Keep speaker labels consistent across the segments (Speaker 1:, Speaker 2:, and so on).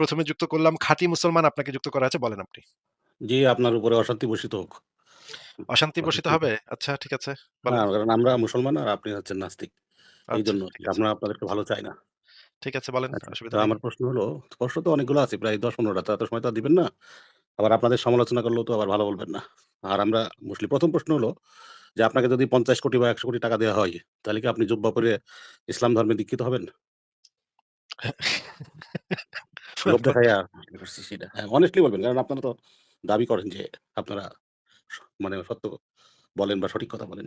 Speaker 1: ১ম এ যুক্ত করলাম খাঁটি মুসলমান আপনাকে যুক্ত করা আছে বলেন আপনি।
Speaker 2: জি, আপনার উপরে অশান্তি বর্ষিত হোক।
Speaker 1: অশান্তি বর্ষিত হবে? আচ্ছা ঠিক আছে
Speaker 2: কারণ আমরা মুসলমান আর আপনি হচ্ছেন নাস্তিক।
Speaker 1: আচ্ছা
Speaker 2: এইজন্য
Speaker 1: ঠিক আছে।
Speaker 2: আমরা আপনাদেরকে ভালো চাই না।
Speaker 1: ঠিক আছে বলেন
Speaker 2: আচ্ছা, তো
Speaker 1: অসুবিধা নেই।
Speaker 2: আমার প্রশ্ন হলো প্রশ্ন তো অনেকগুলো আছে প্রায় ১০-১৫ টা। তো এত সময় তো আর দিবেন না। আবার আপনাদের সমালোচনা করলেও তো আবার ভালো বলবেন না। আর আমরা মুসলিম প্রথম প্রশ্ন হলো যে আপনাকে যদি ৫০ কোটি বা ১০০ কোটি টাকা দেওয়া হয়, তাহলে কি আপনি জুব্বা পরে ইসলাম ধর্মে দীক্ষিত হবেন? লোভ দেখাইয়া সেটা হ্যাঁ, বলবেন। কারণ আপনারা তো দাবি করেন যে আপনারা মানে সত্য বলেন বা সঠিক কথা বলেন।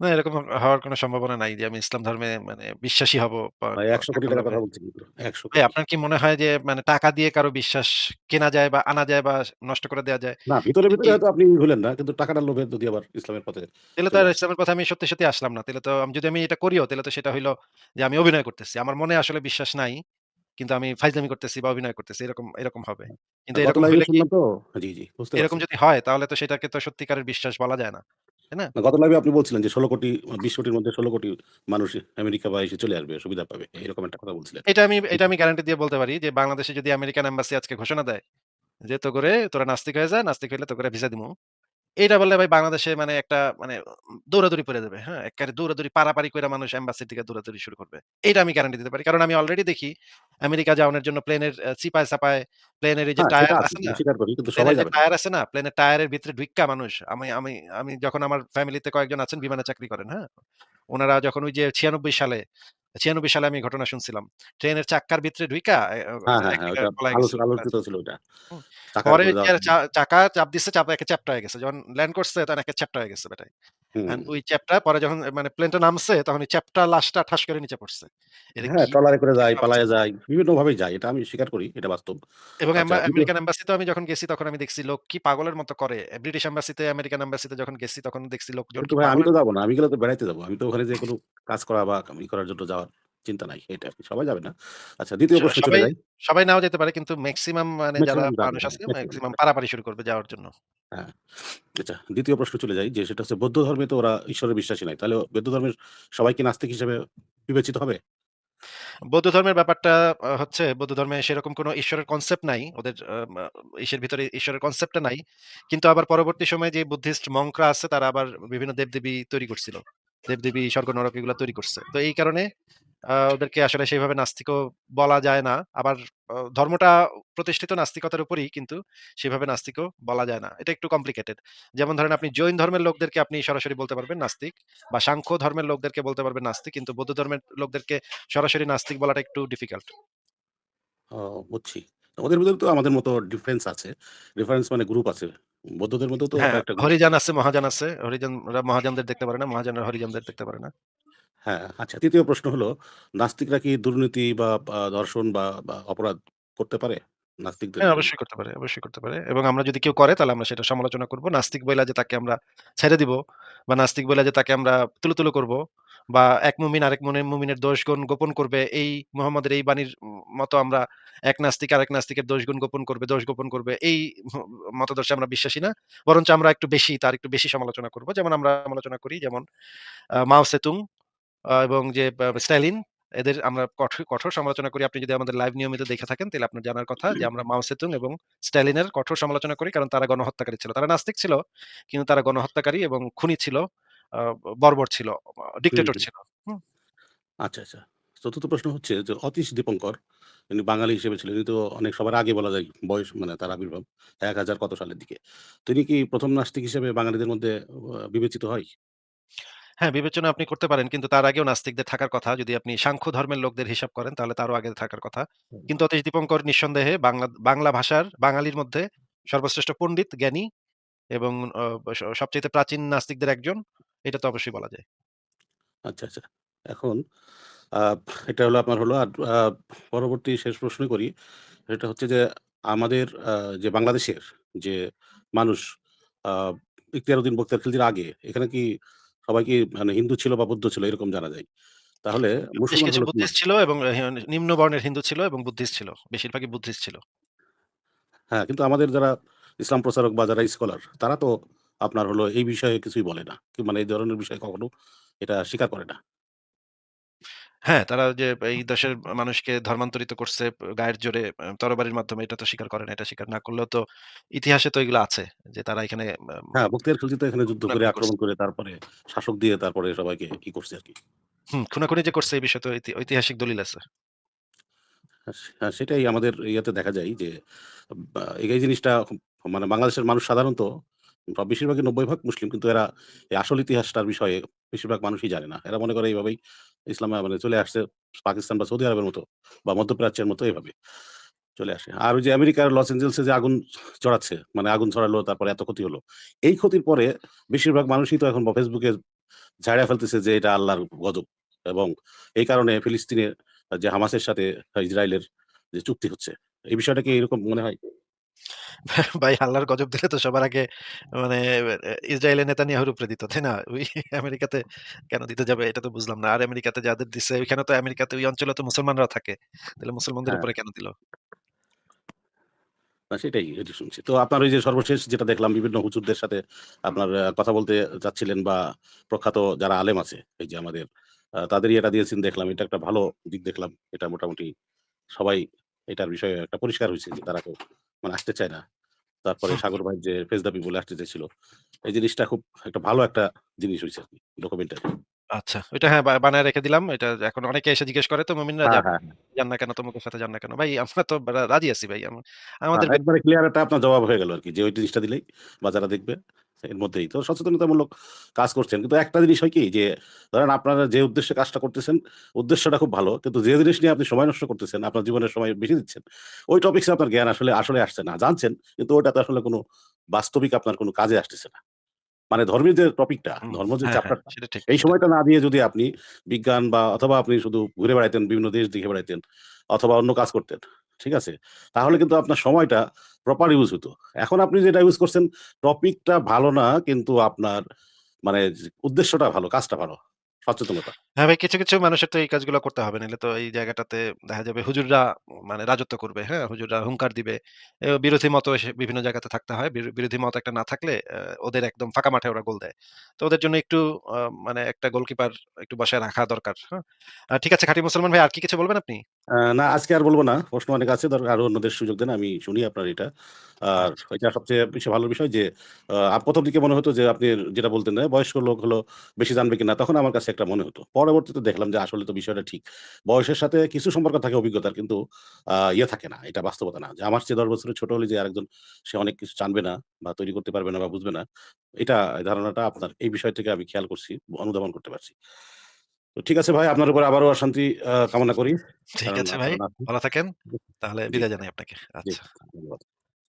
Speaker 1: না এরকম হওয়ার কোন সম্ভাবনা নাই যে আমি ইসলাম ধর্মে মানে বিশ্বাসী হব বা
Speaker 2: ভাই
Speaker 1: ক
Speaker 2: ১০০ কোটি
Speaker 1: টাকার
Speaker 2: টাকার কথা বলছি কিন্তু। ১০০
Speaker 1: ভাই
Speaker 2: কোটি।
Speaker 1: আপনার কি মনে হয় যে মানে টাকা দিয়ে কারও বিশ্বাস কেনা যায় বা আনা যায় বা নষ্ট করে দেওয়া যায়?
Speaker 2: না ভিতরে, ভিতরে হয়তো আপনি হইলেন না। কিন্তু টাকাটা লোভে যদি আবার ইসলামের পথে
Speaker 1: তাহলে তো আর ইসলামের পথে আমি সত্যি, সত্যি আসলাম না। তাহলে তো আমি যদি আমি এটা করিও তাহলে তো সেটা হইল যে আমি অভিনয় করতেছি। আমার মনে আসলে বিশ্বাস নাই। কিন্তু আমি ফাইজলামি করতেছি বা অভিনয় করতেছি এরকম, এরকম হবে। কিন্তু এরকম হইলে কি
Speaker 2: তো জি, জি বুঝতে
Speaker 1: এরকম যদি হয় তাহলে তো সেটাকে তো সত্যিকারের বিশ্বাস বলা যায় না। তাই না?
Speaker 2: গত লাইভে আপনি বলছিলেন যে ১৬ কোটি ২০ কোটির মধ্যে ১৬ কোটি মানুষ আমেরিকা বা এসে চলে আসবে, সুবিধা পাবে। এরকম একটা কথা বলছিলেন।
Speaker 1: এটা আমি এটা আমি গ্যারান্টি দিয়ে বলতে পারি যে বাংলাদেশে যদি আমেরিকান এম্বাসি আজকে ঘোষণা দেয় যে তো করে তোরা নাস্তিক হয়ে যা, নাস্তিক হইলে তো করে ভিসা দিমু। এইটা বললে ভাই বাংলাদেশে মানে একটা মানে দৌড়াদৌড়ি পইরা যাবে। হ্যাঁ? এক্কারে দৌড়াদৌড়ি পারাপারি কইরা মানুষ এম্বাসির দিকে দৌড়াদৌড়ি শুরু করবে। এইটা আমি গ্যারান্টি দিতে পারি। কারণ আমি অলরেডি দেখি আমেরিকা যাওয়ানোর জন্য প্লেনের আ চিপায়-চাপায় প্লেনের এই যে
Speaker 2: হ্যাঁ, সেটা
Speaker 1: টায়ার
Speaker 2: আছে।
Speaker 1: আছে না?
Speaker 2: স্বীকার করি। কিন্তু সবাই
Speaker 1: প্লেনের যে
Speaker 2: যাবে না।
Speaker 1: টায়ার আছে না? প্লেনের টায়ারের ভিতরে ঢুইক্কা মানুষ আমি আমি আমি যখন আমার ফ্যামিলিতে কয়েকজন আছেন বিমানে চাকরি করেন, হ্যাঁ? উনারা যখন ওই যে ৯৬ সালে ৯৬ সালে আমি ঘটনা শুনছিলাম। ট্রেনের চাক্কার ভিতরে ঢুইকা
Speaker 2: হ্যাঁ, হ্যাঁ, হ্যাঁ। চাকার
Speaker 1: পরে চাকা চাপ দিছে, চাপা একে চ্যাপ্টা হয়ে গেছে। যখন ল্যান্ড করছে তখন একে চ্যাপ্টা হয়ে গেছে। অ্যান্ড ওই চ্যাপ্টা পরে যখন মানে প্লেনটা নামছে তখন ওই চ্যাপ্টা লাশটা ঠাস করে নিচে পড়ছে। এটা
Speaker 2: হ্যাঁ, ট্রলারে করে যায়? পালায়ে যায়, বিভিন্নভাবেই যায়। এটা আমি স্বীকার করি। এটা বাস্তব।
Speaker 1: এবং
Speaker 2: আচ্ছা
Speaker 1: এম্বা
Speaker 2: ২য়
Speaker 1: আমেরিকান এম্বাসিতেও আমি যখন গেছি তখন আমি দেখছি লোক কি পাগলের মতো করে। ব্রিটিশ এম্বাসিতে, আমেরিকান এম্বাসিতে যখন গেছি তখন দেখছি লোকজন
Speaker 2: কিন্তু
Speaker 1: কি
Speaker 2: ভাই আমি তো যাব না। আমি গেলে তো বেড়াইতে যাব। আমি তো ওখানে যে কোনো কাজ করা বা ই করার জন্য যাওয়ার চিন্তা নাই। এটা সবাই যাবে না। আচ্ছা ২য়
Speaker 1: স
Speaker 2: প্রশ্নে চলে যাই।
Speaker 1: সবাই নাও যেতে পারে কিন্তু মেক্সিমাম মানে যারা মানুষ আছে
Speaker 2: মেক্সিমাম
Speaker 1: পারাপারি শুরু করবে যাওয়ার জন্য।
Speaker 2: হ্যাঁ। আচ্ছা ২য় প্রশ্নে চলে যাই যে সেটা হচ্ছে বৌদ্ধ ধর্মে তো ওরা ঈশ্বরে বিশ্বাসী নাই। তাহলে বৌদ্ধ ধর্মের সবাই কি নাস্তিক হিসেবে বিবেচিত হবে?
Speaker 1: বৌদ্ধ ধর্মের ব্যাপারটা হচ্ছে বৌদ্ধ ধর্মে সেরকম কোনো ঈশ্বরের কনসেপ্ট নাই। ওদের ঈশ্বরের ভিতরে ঈশ্বরের কনসেপ্টটা নাই। কিন্তু আবার পরবর্তী সময়ে যে বুদ্ধিস্ট মংকরা আছে তারা আবার বিভিন্ন দেবদেবী তৈরি করছিল। দেবদেবী, স্বর্গ নরক এগুলা তৈরি করছে। তো এই কারণে ওদেরকে আসলে সেইভাবে নাস্তিকও বলা যায় না। আবার ধর্মটা প্রতিষ্ঠিত নাস্তিকতার উপরই কিন্তু সেভাবে নাস্তিকও বলা যায় না। এটা একটু কমপ্লিকেটেড। যেমন ধরেন আপনি জৈন ধর্মের লোকদেরকে আপনি সরাসরি বলতে পারবেন নাস্তিক বা সাংখ্য ধর্মের লোকদেরকে বলতে পারবেন নাস্তিক। কিন্তু বৌদ্ধ ধর্মের লোকদেরকে সরাসরি নাস্তিক বলাটা একটু ডিফিকাল্ট।
Speaker 2: বুঝছি। ওদের ভেতরে তো আমাদের মতো ডিফারেন্স আছে। ডিফারেন্স মানে গ্রুপ আছে। বৌদ্ধদের মধ্যেও তো
Speaker 1: হ্যাঁ, হরিজান আছে, মহাযান আছে। হরিজনরা মহাযানদের দেখতে পারে না। মহাযানরা হরিজনদের দেখতে পারে না।
Speaker 2: হ্যাঁ, আচ্ছা ৩য় প্রশ্ন হলো নাস্তিকরা কি দুর্নীতি বা আ ধর্ষণ বা বা অপরাধ করতে পারে? নাস্তিকদের
Speaker 1: হ্যাঁ,
Speaker 2: জন্য?
Speaker 1: অবশ্যই করতে পারে, অবশ্যই করতে পারে। এবং আমরা যদি কেউ করে তাহলে আমরা সেটা সমালোচনা করব। নাস্তিক বইলা যে তাকে আমরা ছেড়ে দিব বা নাস্তিক বইলা যে তাকে আমরা তুলু, তুলু করব বা এক মুমিন আরেক মুনে মুমিনের দোষগুণ গোপন করবে এই মুহাম্মদের এই বাণীর মতো আমরা এক নাস্তিক আরেক নাস্তিকের দোষগুণ গোপন করবে, দোষ গোপন করবে এই হ মতাদর্শে আমরা বিশ্বাসী না। বরঞ্চ আমরা একটু বেশি তার একটু বেশি সমালোচনা করব। যেমন আমরা সমালোচনা করি যেমন আ মাও সেতুং এবং যে স্ট্যালিন এদের আমরা কঠোর কঠোর সমালোচনা করি। আপনি যদি আমাদের লাইভ নিয়মিত দেখে থাকেন তাহলে আপনার জানার কথা যে আমরা মাও সেতুং এবং স্ট্যালিনের কঠোর সমালোচনা করি কারণ তারা গণহত্যাকারী ছিল। তারা নাস্তিক ছিল কিন্তু তারা গণহত্যাকারী এবং খুনি ছিল, বর্বর ছিল, ডিক্টেটর ছিল।
Speaker 2: আচ্ছা, আচ্ছা। ৪র্থ প্রশ্ন হচ্ছে যে অতীশ দীপঙ্কর ইনি বাঙালি হিসেবে ছিলেন। তো অনেক সবার আগে বলা যায় বয়স মানে তার আবির্ভাব ১০০০ কত সালের দিকে। তিনি কি ১ম নাস্তিক হিসেবে বাঙালিদের মধ্যে বিবেচিত হয়?
Speaker 1: হ্যাঁ, বিবেচনা আপনি করতে পারেন কিন্তু তার আগেও নাস্তিকদের থাকার কথা। যদি আপনি সাংখ্য ধর্মের লোকদের হিসাব করেন তাহলে তারও আগে থাকার কথা।
Speaker 2: হুম।
Speaker 1: কিন্তু অতীশ দীপঙ্কর নিঃসন্দেহে বাংলা বাংলা ভাষার বাঙালির মধ্যে সর্বশ্রেষ্ঠ পণ্ডিত, জ্ঞানী এবং অ স সবচাইতে প্রাচীন নাস্তিকদের একজন। এটা তো অবশ্যই বলা যায়।
Speaker 2: আচ্ছা, আচ্ছা। এখন আ এটা হলো আপনার হলো আর আ পরবর্তী শেষ প্রশ্ন করি। সেটা হচ্ছে যে আমাদের আ যে বাংলাদেশের যে মানুষ আহ, ইখতিয়ার উদ্দিন খিলজির আগে এখানে কি সবাই কি মানে হিন্দু ছিল বা বৌদ্ধ ছিল এরকম জানা যায়। তাহলে
Speaker 1: বেশ
Speaker 2: মুসলমান
Speaker 1: কিছু
Speaker 2: হলো কি
Speaker 1: বুদ্ধিস্ট ছিল এবং নিম্ন বর্ণের হিন্দু ছিল এবং বুদ্ধিস্ট ছিল। বেশিরভাগই বুদ্ধিস্ট ছিল।
Speaker 2: হ্যাঁ, কিন্তু আমাদের যারা ইসলাম প্রচারক বা যারা স্কলার তারা তো আপনার হলো এই বিষয়ে কিছুই বলে না। কি মানে এই ধরনের বিষয়ে কখনো এটা স্বীকার করে না।
Speaker 1: হ্যাঁ, তারা যে এই দেশের মানুষকে ধর্মান্তরিত করছে গায়ের জোরে আ তরবারির মাধ্যমে এটা তো স্বীকার করে না। এটা স্বীকার না করলেও তো ইতিহাসে তো এগুলো আছে। যে তারা এখানে
Speaker 2: হ্যাঁ, বখতিয়ার খিলজি তো এখানে যুদ্ধ করে
Speaker 1: খুনাখুনি করছে।
Speaker 2: আক্রমণ করে তারপরে শাসক দিয়ে তারপরে সবাইকে ই করছে আরকি।
Speaker 1: হুম, খুনাখুনি যে করছে এই বিষয়ে তো ঐতি ঐতিহাসিক দলিল আছে।
Speaker 2: হ্যাঁ, হ্যাঁ, সেটাই আমাদের ইয়াতে দেখা যায় যে বা এই জিনিসটা মানে বাংলাদেশের মানুষ সাধারণত বা বেশিরভাগই ৯০ ভাগ মুসলিম। কিন্তু এরা এই আসল ইতিহাসটার বিষয়ে বেশিরভাগ মানুষই জানে না। এরা মনে করে এইভাবেই ইসলাম মানে চলে আসছে পাকিস্তান বা সৌদি আরবের মতো বা মধ্যপ্রাচ্যের মতো এভাবে চলে আসে। আর ওই যে আমেরিকার লস এঞ্জেলসে যে আগুন ছড়াচ্ছে, মানে আগুন ছড়ালো তারপরে এত ক্ষতি হলো। এই ক্ষতির পরে বেশিরভাগ মানুষই তো এখন ফেসবুকে ঝাড়িয়া ফেলতেছে যে এটা আল্লাহর গজব এবং এই কারণে ফিলিস্তিনের যে হামাসের সাথে ইসরায়েলের যে চুক্তি হচ্ছে। এই বিষয়টা কি এরকম মনে হয়?
Speaker 1: ভাই আল্লাহর গজব দিলে তো সবার আগে মানে এ ইসরায়েলের নেতানিয়াহুর উপরে দিত, তাই না? ওই আমেরিকাতে কেন দিতে যাবে এটা তো বুঝলাম না। আর আমেরিকাতে যাদের দিছে ওইখানে তো আমেরিকাতে ওই অঞ্চলে তো মুসলমানরাও থাকে। তাহলে মুসলমানদের
Speaker 2: হ্যাঁ।
Speaker 1: উপরে কেন দিল?
Speaker 2: না সেটাই এটি শুনছি। তো আপনার ওই যে সর্বশেষ যেটা দেখলাম বিভিন্ন হুজুরদের সাথে আপনার আ কথা বলতে চাচ্ছিলেন বা প্রখ্যাত যারা আলেম আছে, এই যে আমাদের আ তাদের ইয়েটা দিয়েছেন দেখলাম। এটা একটা ভালো দিক দেখলাম। এটা মোটামুটি সবাই এটার বিষয়ে একটা পরিষ্কার হইছে যে তারা কেউ মানে আসতে চায় না। তারপরে সাগর ভাই যে ফেজলামি বলে আসতে চাইছিল। এই জিনিসটা খুব একটা ভালো একটা জিনিস হইছে আরকি ডকুমেন্টারি।
Speaker 1: আচ্ছা। ওইটা হ্যাঁ বা বানায় রেখে দিলাম। এটা এখন অনেকে এসে জিজ্ঞেস করে তো মুমিনরা যে,
Speaker 2: হ্যাঁ, হ্যাঁ,
Speaker 1: "আপনি
Speaker 2: হ্যাঁ।
Speaker 1: যান না কেন? তমুকের সাথে যান না কেন?" ভাই আমরা তো রা রাজি আছি ভাই। আম
Speaker 2: আ
Speaker 1: আমাদের
Speaker 2: একবারে ক্লিয়ার একটা আপনার জবাব হয়ে গেল আর কি যে ওই জিনিসটা দিলেই বাজারা দেখবে এর মধ্যেই। তো সচেতনতামূলক কাজ করছেন। কিন্তু একটা জিনিস হয় কি যে ধরেন আপনারা যে উদ্দেশ্যে কাজটা করতেছেন, উদ্দেশ্যটা খুব ভালো। কিন্তু যে জিনিস নিয়ে আপনি সময় নষ্ট করতেছেন, আপনার জীবনের সময় বেশি দিচ্ছেন, ওই টপিকস আপনার জ্ঞান আসলে আসলে আসছে না। জানছেন কিন্তু ওটাতে আসলে কোন বাস্তবিক আপনার কোনো কাজে আসতেছে না। মানে ধর্মের যে টপিকটা, ধর্ম যে
Speaker 1: হ্যাঁ, হ্যাঁ।
Speaker 2: চ্যাপ্টারটা, এই সময়টা না দিয়ে যদি আপনি বিজ্ঞান বা অথবা আপনি শুধু ঘুরে বেড়াইতেন, বিভিন্ন দেশ দেখে বেড়াইতেন অথবা অন্য কাজ করতেন। ঠিক আছে? তাহলে কিন্তু আপনার সময়টা প্রপার ইউজ হতো। এখন আপনি যেটা ইউজ করছেন টপিকটা ভালো না কিন্তু আপনার মানে উদ্দেশ্যটা ভালো, কাজটা ভালো। সচেতনতা।
Speaker 1: হ্যাঁ ভাই, কিছু, কিছু মানুষের তো এই কাজগুলো করতে হবে। নাইলে তো এই জায়গাটাতে দেখা যাবে হুজুররা মানে রাজত্ব করবে। হ্যাঁ? হুজুররা হুঙ্কার দিবে। এ বিরোধী মত এসে বিভিন্ন জায়গাতে থাকতে হয়। বিরো বিরোধী মত একটা না থাকলে আ ওদের একদম ফাঁকা মাঠে ওরা গোল দেয়। তো ওদের জন্য একটু আ মানে একটা গোলকিপার একটু বসায় রাখা দরকার। হ্যাঁ? আ ঠিক আছে খাঁটি মুসলমান ভাই আর কি কিছু বলবেন আপনি?
Speaker 2: আ না আজকে আর বলব না। প্রশ্ন অনেক আছে। দরকার আরও অন্যদের সুযোগ দেন। আমি শুনি আপনার এটা। আর
Speaker 1: আচ্ছা,
Speaker 2: এটা সবচেয়ে বেশি ভালো বিষয় যে আ ১ম দিকে মনে হতো যে আপনি যেটা বলতেন না, বয়স্ক লোক হলো বেশি জানবে কিনা তখন আমার কাছে একটা মনে হতো। পরবর্তীতে দেখলাম যে আসলে তো বিষয়টা ঠিক। বয়সের সাথে কিছু সম্পর্ক থাকে অভিজ্ঞতার কিন্তু ইয়ে থাকে না। এটা বাস্তবতা না। যে আমার চেয়ে ১০ বছরের ছোট হলে যে আরেকজন সে অনেক কিছু জানবে না বা তৈরি করতে পারবে না বা বুঝবে না। এটা ধারণাটা আপনার এই বিষয় থেকে আমি খেয়াল করছি, অনুধাবন করতে পারছি। তো ঠিক আছে ভাই আপনার উপর আবারও শান্তি কামনা করি।
Speaker 1: ঠিক আছে ভাই। ভালো থাকেন। তাহলে বিদায় জানাই আপনাকে। আচ্ছা।
Speaker 2: ধন্যবাদ।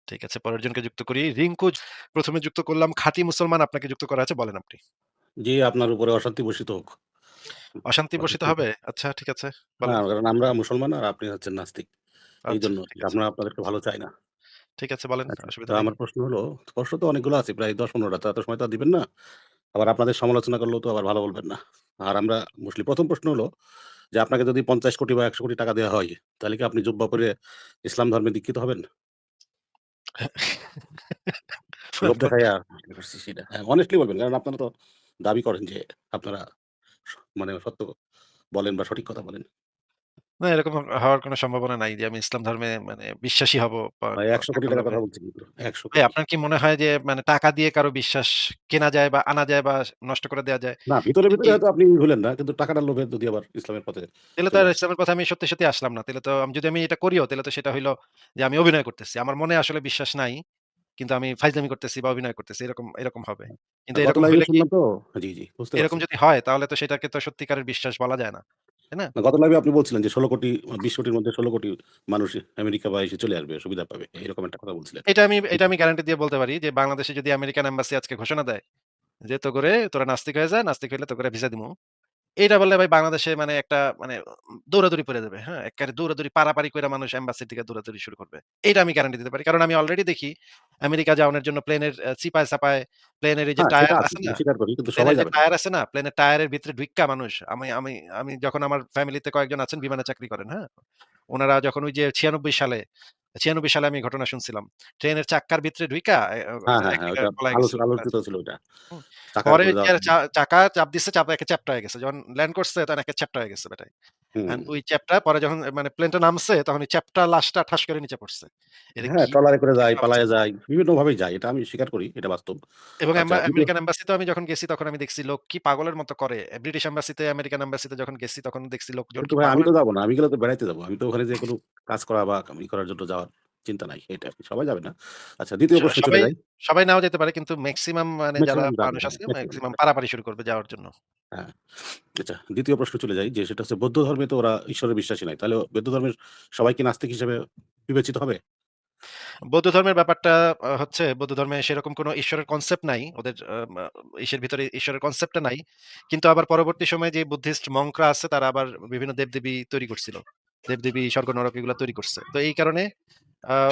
Speaker 1: ঠিক আছে পরের জনকে যুক্ত করি। রিংকু প্রথমে যুক্ত করলাম। খাঁটি মুসলমান আপনাকে যুক্ত করা আছে বলেন আপনি।
Speaker 2: জি, আপনার উপরে অশান্তি বর্ষিত হোক।
Speaker 1: অশান্তি বর্ষিত
Speaker 2: অশান্তি
Speaker 1: হবে? আচ্ছা ঠিক আছে
Speaker 2: কারণ আমরা মুসলমান আর আপনি হচ্ছেন নাস্তিক।
Speaker 1: আচ্ছা
Speaker 2: এইজন্য
Speaker 1: ঠিক আছে।
Speaker 2: আমরা আপনাদেরকে ভালো চাই না।
Speaker 1: ঠিক আছে বলেন
Speaker 2: আচ্ছা, তো
Speaker 1: অসুবিধা নেই।
Speaker 2: আমার প্রশ্ন হলো, প্রশ্ন তো অনেকগুলো আছে প্রায় ১০-১৫ টা। তো এত সময় তো আর দিবেন না। আবার আপনাদের সমালোচনা করলেও তো আবার ভালো বলবেন না। আর আমরা মুসলিম ১ম প্রশ্ন হলো যে আপনাকে যদি ৫০ কোটি বা ১০০ কোটি টাকা দেওয়া হয়, তাহলে কি আপনি জুব্বা পরে ইসলাম ধর্মে দীক্ষিত হবেন? লোভ দেখাইয়া সেটা হ্যাঁ, বলবেন। কারণ আপনারা তো দাবি করেন যে আপনারা মানে সত্য বলেন বা সঠিক কথা বলেন।
Speaker 1: না এরকম হওয়ার কোন সম্ভাবনা নাই যে আমি ইসলাম ধর্মে মানে বিশ্বাসী হব বা
Speaker 2: ভাই ৳১০০ কোটি
Speaker 1: টাকার।
Speaker 2: কথা বলছি কিন্তু। ১০০
Speaker 1: ভাই
Speaker 2: কোটি।
Speaker 1: আপনার কি মনে হয় যে মানে টাকা দিয়ে কারও বিশ্বাস কেনা যায় বা আনা যায় বা নষ্ট করে দেয়া যায়?
Speaker 2: না ভিতরে, ভিতরে
Speaker 1: কি
Speaker 2: হয়তো আপনি হইলেন না। কিন্তু টাকাটার লোভে যদি আবার ইসলামের পথে
Speaker 1: তাইলে তো
Speaker 2: চলে
Speaker 1: আর
Speaker 2: আসেন।
Speaker 1: ইসলামের পথে আমি সত্যি, সত্যি আসলাম না। তাইলে তো আমি যদি আমি এটা করিও তাইলে তো সেটা হইল যে আমি অভিনয় করতেছি। আমার মনে আসলে বিশ্বাস নাই। কিন্তু আমি ফাইজলামি করতেছি বা অভিনয় করতেছি। এরকম, এরকম হবে। কিন্তু এরকম হইলে কি
Speaker 2: তো জি, জি বুঝতে
Speaker 1: এরকম যদি হয় তাহলে তো সেটাকে তো সত্যিকারের বিশ্বাস বলা যায় না। তাই না?
Speaker 2: গত লাইভে আপনি বলছিলেন যে ১৬ কোটি ২০ কোটির মধ্যে ১৬ কোটি মানুষ আমেরিকা বা এসে চলে আসবে, সুবিধা পাবে। এরকম একটা কথা বলছিলেন।
Speaker 1: এটা আমি এটা আমি গ্যারান্টি দিয়ে বলতে পারি যে বাংলাদেশে যদি আমেরিকান এম্বাসি আজকে ঘোষণা দেয় যে তো করে তোরা নাস্তিক হয়ে যা, নাস্তিক হইলে তো করে ভিসা দিমু। এইটা বললে ভাই বাংলাদেশে মানে একটা মানে দৌড়াদৌড়ি পড়ে যাবে। হ্যাঁ? এক্কারে দৌড়াদৌড়ি পারাপারি কইরা মানুষ এম্বাসির দিকে দৌড়াদৌড়ি শুরু করবে। এইটা আমি গ্যারান্টি দিতে পারি। কারণ আমি অলরেডি দেখি আমেরিকা যাওয়ানোর জন্য প্লেনের আ চিপায়-চাপায় প্লেনের এই যে
Speaker 2: হ্যাঁ, সেটা
Speaker 1: টায়ার
Speaker 2: আছে
Speaker 1: আছে না?
Speaker 2: স্বীকার করি। কিন্তু সবাই
Speaker 1: প্লেনের যে
Speaker 2: যাবে না।
Speaker 1: টায়ার আছে না? প্লেনের টায়ারের ভিতরে ঢুইক্কা মানুষ আমি আমি আমি যখন আমার ফ্যামিলিতে কয়েকজন আছেন বিমানে চাকরি করেন, হ্যাঁ? উনারা যখন ওই যে ৯৬ সালে ৯৬ সালে আমি ঘটনা শুনছিলাম। ট্রেনের চাকার ভিতরে ঢুইকা
Speaker 2: হ্যাঁ, হ্যাঁ, হ্যাঁ,
Speaker 1: পরে চাকা চাপ দিচ্ছে, চাপ একে চ্যাপ্টা হয়ে গেছে। যখন ল্যান্ড করছে তখন একে চ্যাপ্টা হয়ে গেছে বেটায়।
Speaker 2: হুম।
Speaker 1: ওই চ্যাপটা পরে যখন মানে প্লেনটা নামছে তখন ওই চ্যাপটা লাশটা ঠাস করে নিচে পড়ছে।
Speaker 2: হ্যাঁ, ট্রলারে করে যায়, পালায় যায় বিভিন্ন ভাবে যায়। এটা আমি স্বীকার করি। এটা বাস্তব।
Speaker 1: এবং
Speaker 2: আচ্ছা
Speaker 1: এম্বা
Speaker 2: ২য়
Speaker 1: আমেরিকান এম্বাসিতেও আমি যখন গেছি তখন আমি দেখছি লোক কি পাগলের মতো করে। ব্রিটিশ এম্বাসিতে, আমেরিকান এম্বাসিতে যখন গেছি তখন দেখছি লোকজন
Speaker 2: কিন্তু
Speaker 1: কি
Speaker 2: ভাই আমি তো যাব না। আমি গেলে তো বেড়াইতে যাব। আমি তো ওখানে যে কোনো কাজ করা বা ই করার জন্য যাওয়ার চিন্তা নাই। এটা সবাই যাবে না। আচ্ছা ২য়
Speaker 1: স
Speaker 2: প্রশ্নে চলে যাই।
Speaker 1: সবাই নাও যেতে পারে কিন্তু মেক্সিমাম মানে যারা মানুষ আছে
Speaker 2: যাবে।
Speaker 1: পাড়াপাড়ি শুরু করবে যাওয়ার জন্য।
Speaker 2: হ্যাঁ। আচ্ছা ২য় প্রশ্নে চলে যাই যে সেটা হচ্ছে বৌদ্ধ ধর্মে তো ওরা ঈশ্বরে বিশ্বাসী নাই। তাহলে বৌদ্ধ ধর্মের সবাই কি নাস্তিক হিসেবে বিবেচিত হবে?
Speaker 1: বৌদ্ধ ধর্মের ব্যাপারটা হচ্ছে বৌদ্ধ ধর্মে সেরকম কোনো ঈশ্বরের কনসেপ্ট নাই। ওদের ঈশ্বরের ভিতরে ঈশ্বরের কনসেপ্টটা নাই। কিন্তু আবার পরবর্তী সময়ে যে বুদ্ধিস্ট মংকরা আছে তারা আবার বিভিন্ন দেবদেবী তৈরি করছিল। দেবদেবী, স্বর্গ নরক এগুলা তৈরি করছে। তো এই কারণে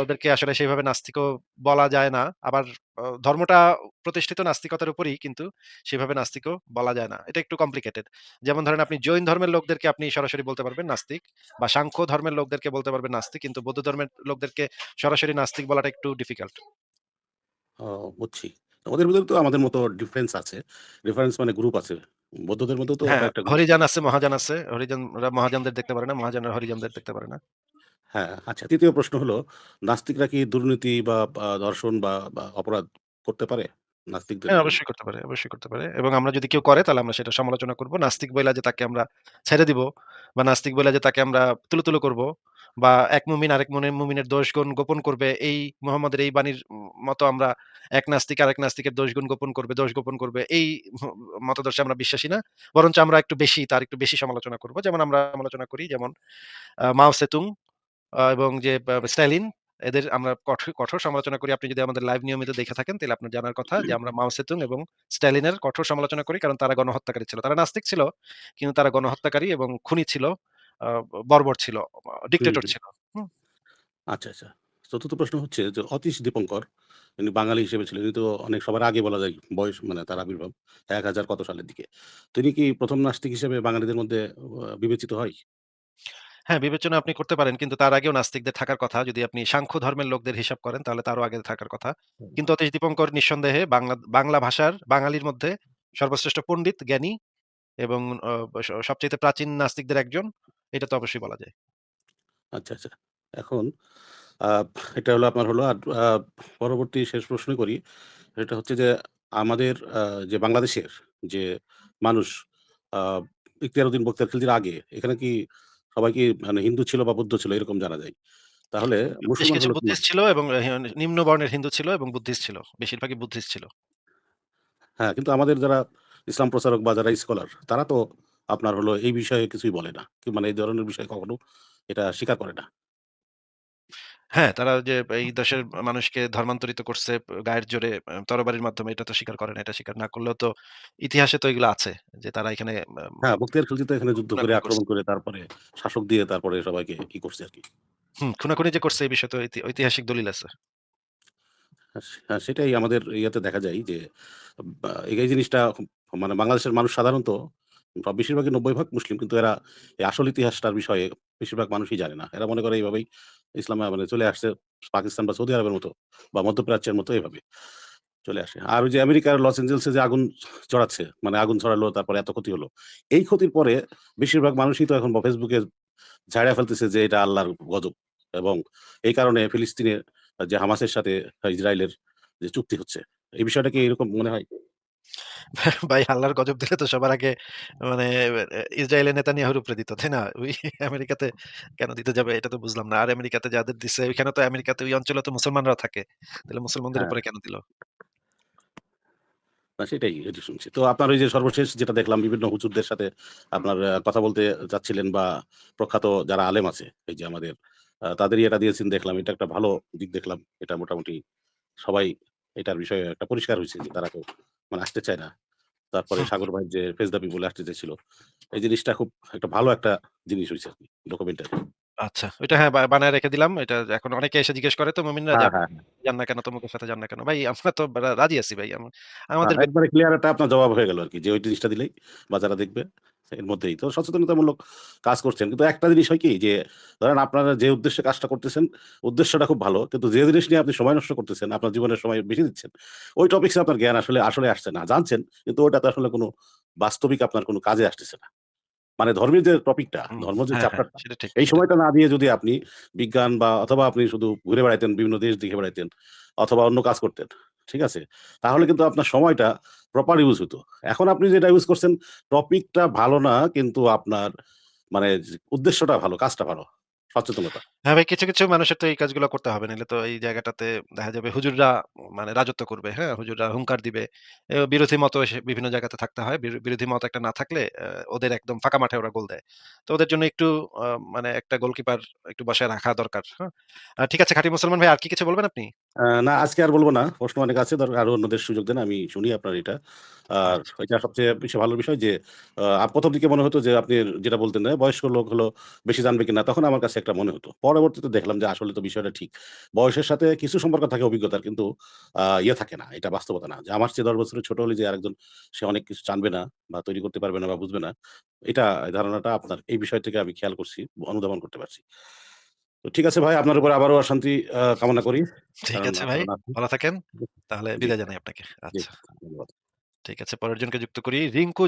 Speaker 1: ওদেরকে আসলে সেইভাবে নাস্তিকও বলা যায় না। আবার ধর্মটা প্রতিষ্ঠিত নাস্তিকতার উপরই কিন্তু সেভাবে নাস্তিকও বলা যায় না। এটা একটু কমপ্লিকেটেড। যেমন ধরেন আপনি জৈন ধর্মের লোকদেরকে আপনি সরাসরি বলতে পারবেন নাস্তিক বা সাংখ্য ধর্মের লোকদেরকে বলতে পারবেন নাস্তিক। কিন্তু বৌদ্ধ ধর্মের লোকদেরকে সরাসরি নাস্তিক বলাটা একটু ডিফিকাল্ট।
Speaker 2: বুঝছি। ওদের ভিতরে তো আমাদের মতো ডিফারেন্স আছে। ডিফারেন্স মানে গ্রুপ আছে। বৌদ্ধদের মধ্যে তো
Speaker 1: হ্যাঁ, হরিজান আছে, মহাযান আছে। হরিজানরা মহাযানদের দেখতে পারে না। মহাযানরা হরিজানদের দেখতে পারে না।
Speaker 2: হ্যাঁ, আচ্ছা ৩য় প্রশ্ন হলো নাস্তিকরা কি দুর্নীতি বা আ ধর্ষণ বা বা অপরাধ করতে পারে? নাস্তিকদের
Speaker 1: হ্যাঁ,
Speaker 2: জন্য?
Speaker 1: অবশ্যই করতে পারে, অবশ্যই করতে পারে। এবং আমরা যদি কেউ করে তাহলে আমরা সেটা সমালোচনা করব। নাস্তিক বইলা যে তাকে আমরা ছেড়ে দিব বা নাস্তিক বইলা যে তাকে আমরা তুলো, তুলো করব বা এক মুমিন আরেক মুনে মুমিনের দোষগুণ গোপন করবে এই মুহাম্মদের এই বাণীর উম মতো আমরা এক নাস্তিক আরেক নাস্তিকের দোষগুণ গোপন করবে, দোষ গোপন করবে এই হ মতাদর্শে আমরা বিশ্বাসী না। বরঞ্চ আমরা একটু বেশি তার একটু বেশি সমালোচনা করব। যেমন আমরা সমালোচনা করি যেমন আ মাও সেতুং এবং যে স্ট্যালিন এদের আমরা কঠোর সমালোচনা করি। আপনি যদি আমাদের লাইভ নিয়মিত দেখে থাকেন তাহলে আপনার জানার কথা যে আমরা মাও সেতুং এবং স্ট্যালিনের কঠোর সমালোচনা করি কারণ তারা গণহত্যাকারী ছিল। তারা নাস্তিক ছিল কিন্তু তারা গণহত্যাকারী এবং খুনি ছিল, বর্বর ছিল, ডিক্টেটর ছিল।
Speaker 2: আচ্ছা, আচ্ছা। চতুর্থ প্রশ্ন হচ্ছে যে অতীশ দীপঙ্কর ইনি বাঙালি হিসেবে ছিলেন। তো অনেক সবার আগে বলা যায় বয়স মানে তার আবির্ভাব ১০০০ কত সালের দিকে। তিনি কি প্রথম নাস্তিক হিসেবে বাঙালিদের মধ্যে বিবেচিত হয়?
Speaker 1: হ্যাঁ, বিবেচনা আপনি করতে পারেন কিন্তু তার আগেও নাস্তিকদের থাকার কথা। যদি আপনি সাংখ্য ধর্মের লোকদের হিসাব করেন তাহলে তারও আগে থাকার কথা।
Speaker 2: হুম।
Speaker 1: কিন্তু অতীশ দীপঙ্কর নিঃসন্দেহে বাংলা বাংলা ভাষার বাঙালির মধ্যে সর্বশ্রেষ্ঠ পণ্ডিত, জ্ঞানী এবং অ স সবচাইতে প্রাচীন নাস্তিকদের একজন। এটা তো অবশ্যই বলা যায়।
Speaker 2: আচ্ছা, আচ্ছা। এখন আ এটা হলো আপনার হলো আর আ পরবর্তী শেষ প্রশ্ন করি। সেটা হচ্ছে যে আমাদের আ যে বাংলাদেশের যে মানুষ আ ইখতিয়ার উদ্দিন খিলজির আগে এখানে কি সবাই কি মানে হিন্দু ছিল বা বৌদ্ধ ছিল এরকম জানা যায়। তাহলে
Speaker 1: বেশ
Speaker 2: মুসলমান
Speaker 1: কিছু
Speaker 2: হলো কি
Speaker 1: বুদ্ধিস্ট ছিল এবং নিম্ন বর্ণের হিন্দু ছিল এবং বুদ্ধিস্ট ছিল। বেশিরভাগই বুদ্ধিস্ট ছিল।
Speaker 2: হ্যাঁ, কিন্তু আমাদের যারা ইসলাম প্রচারক বা যারা স্কলার তারা তো আপনার হলো এই বিষয়ে কিছুই বলে না। কি মানে এই ধরনের বিষয়ে কখনো এটা স্বীকার করে না।
Speaker 1: হ্যাঁ, তারা যে এই দেশের মানুষকে ধর্মান্তরিত করছে গায়ের জোরে আ তরবারির মাধ্যমে এটা তো স্বীকার করে না। এটা স্বীকার না করলেও তো ইতিহাসে তো এগুলো আছে যে তারা এখানে
Speaker 2: হ্যাঁ, বখতিয়ার খিলজি তো এখানে যুদ্ধ করে
Speaker 1: খুনাখুনি করছে।
Speaker 2: আক্রমণ করে তারপরে শাসক দিয়ে তারপরে সবাইকে ই করছে আরকি।
Speaker 1: হুম, খুনাখুনি যে করছে এই বিষয়ে তো ঐতি ঐতিহাসিক দলিল আছে।
Speaker 2: হ্যাঁ, সে হ্যাঁ, সেটাই আমাদের ইয়াতে দেখা যায় যে বা এই জিনিসটা মানে বাংলাদেশের মানুষ সাধারণত বা বেশিরভাগই ৯০ ভাগ মুসলিম কিন্তু এরা এই আসল ইতিহাসটার বিষয়ে বেশিরভাগ মানুষই জানে না। এরা মনে করে এইভাবেই ইসলামে মানে চলে আসছে পাকিস্তান বা সৌদি আরবের মতো বা মধ্যপ্রাচ্যের মতো এইভাবে চলে আসে। আর ওই যে আমেরিকার লস এঞ্জেলসে যে আগুন ছড়াচ্ছে, মানে আগুন ছড়ালো তারপরে এত ক্ষতি হলো। এই ক্ষতির পরে বেশিরভাগ মানুষই তো এখন ফেসবুকে ঝাড়িয়া ফেলতেছে যে এটা আল্লাহর গজব এবং এই কারণে ফিলিস্তিনের যে হামাসের সাথে ইসরায়েলের যে চুক্তি হচ্ছে। এই বিষয়টা কি এরকম মনে হয়?
Speaker 1: ভাই আল্লাহর গজব দিলে তো সবার আগে মানে ইসরায়েলের নেতানিয়াহুর উপরে দিত, তাই না? ওই আমেরিকাতে কেন দিতে যাবে এটা তো বুঝলাম না। আর আমেরিকাতে যাদের দিছে ওইখানে তো আমেরিকাতে ওই অঞ্চলে তো মুসলমানরাও থাকে। তাহলে মুসলমানদের
Speaker 2: হ্যাঁ।
Speaker 1: উপরে কেন দিল?
Speaker 2: না সেটাই, এটি শুনছি। তো আপনার ওই যে সর্বশেষ যেটা দেখলাম বিভিন্ন হুজুরদের সাথে আপনার কথা বলতে চাচ্ছিলেন বা প্রখ্যাত যারা আলেম আছে, এই যে আমাদের তাদেরই এটা দিয়েছেন দেখলাম। এটা একটা ভালো দিক দেখলাম। এটা মোটামুটি সবাই এটার বিষয়ে একটা পরিষ্কার হইছে যে তারা তো মানে আসতে চায় না। তারপরে সাগর ভাই যে ফেজদাবি বলে আসতে চাইছিল। এই জিনিসটা খুব একটা ভালো একটা জিনিস হয়েছে আরকি ডকুমেন্টারি।
Speaker 1: আচ্ছা। ওইটা হ্যাঁ, বানায় রেখে দিলাম। এটা এখন অনেকে এসে জিজ্ঞেস করে তো মুমিনরা
Speaker 2: হ্যাঁ, হ্যাঁ, হ্যাঁ।
Speaker 1: না কেন? তোমাকে সাথে জান না কেন?" ভাই আমরা তো রাজি আছি ভাই। আমাদের
Speaker 2: একবারে ক্লিয়ার একটা আপনার জবাব হয়ে গেল আর কি যে ওই জিনিসটা দিলেই বাজারা দেখবে এর মধ্যেই। তো সচেতনতামূলক কাজ করছেন। কিন্তু একটা জিনিস হয় কি যে ধরেন আপনারা যে উদ্দেশ্যে কাজটা করতেছেন, উদ্দেশ্যটা খুব ভালো। কিন্তু যে জিনিস নিয়ে আপনি সময় নষ্ট করতেছেন, আপনার জীবনের সময় বেশি দিচ্ছেন, ওই টপিকস আপনার জ্ঞান আসলে আসলে আসছে না। জানছেন কিন্তু ওটাতে আসলে কোন বাস্তবিক আপনার কোনো কাজে আসতেছে না। মানে ধর্মের যে টপিকটা, ধর্ম যে
Speaker 1: হ্যাঁ, হ্যাঁ,
Speaker 2: চ্যাপ্টারটা, এই সময়টা না দিয়ে যদি আপনি বিজ্ঞান বা অথবা আপনি শুধু ঘুরে বেড়াইতেন, বিভিন্ন দেশ দেখে বেড়াইতেন অথবা অন্য কাজ করতেন। ঠিক আছে? তাহলে কিন্তু আপনার সময়টা প্রপার ইউজ হতো। এখন আপনি যেটা ইউজ করছেন টপিকটা ভালো না কিন্তু আপনার মানে উদ্দেশ্যটা ভালো, কাজটা ভালো। সচেতনতা।
Speaker 1: হ্যাঁ ভাই, কিছু, কিছু মানুষের তো এই কাজগুলো করতে হবে। নাইলে তো এই জায়গাটাতে দেখা যাবে হুজুররা মানে রাজত্ব করবে। হ্যাঁ? হুজুররা হুঙ্কার দিবে। এ বিরোধী মত এসে বিভিন্ন জায়গাতে থাকতে হয়। বিরো বিরোধী মত একটা না থাকলে ওদের একদম ফাঁকা মাঠে ওরা গোল দেয়। তো ওদের জন্য একটু মানে একটা গোলকিপার একটু বসায় রাখা দরকার। হ্যাঁ? আ ঠিক আছে খাঁটি মুসলমান ভাই আর কি কিছু বলবেন আপনি?
Speaker 2: না আজকে আর বলব না। প্রশ্ন অনেক আছে। দরকার আরও অন্যদের সুযোগ দেন। আমি শুনি আপনার এটা। আর
Speaker 1: আচ্ছা,
Speaker 2: এটা। সবচেয়ে বেশি ভালো বিষয় যে আ ১ম দিকে মনে হতো যে আপনি যেটা বলতেন না, বয়স্ক লোক হলো বেশি জানবে কিনা তখন আমার কাছে একটা মনে হতো। পরবর্তীতে দেখলাম যে আসলে তো বিষয়টা ঠিক। বয়সের সাথে কিছু সম্পর্ক থাকে অভিজ্ঞতার কিন্তু ইয়ে থাকে না। এটা বাস্তবতা না। যে আমার চেয়ে ১০ বছরের ছোট হলে যে আরেকজন সে অনেক কিছু জানবে না বা তৈরি করতে পারবে না বা বুঝবে না। এটা ধারণাটা আপনার এই বিষয় থেকে আমি খেয়াল করছি, অনুধাবন করতে পারছি। তো ঠিক আছে ভাই আপনার উপরে আবারও অশান্তি কামনা করি।
Speaker 1: ঠিক আছে ভাই। ভালো থাকেন। তাহলে বিদায় জানাই আপনাকে। আচ্ছা।
Speaker 2: ধন্যবাদ।
Speaker 1: ঠিক আছে পরের জনকে যুক্ত করি। রিংকু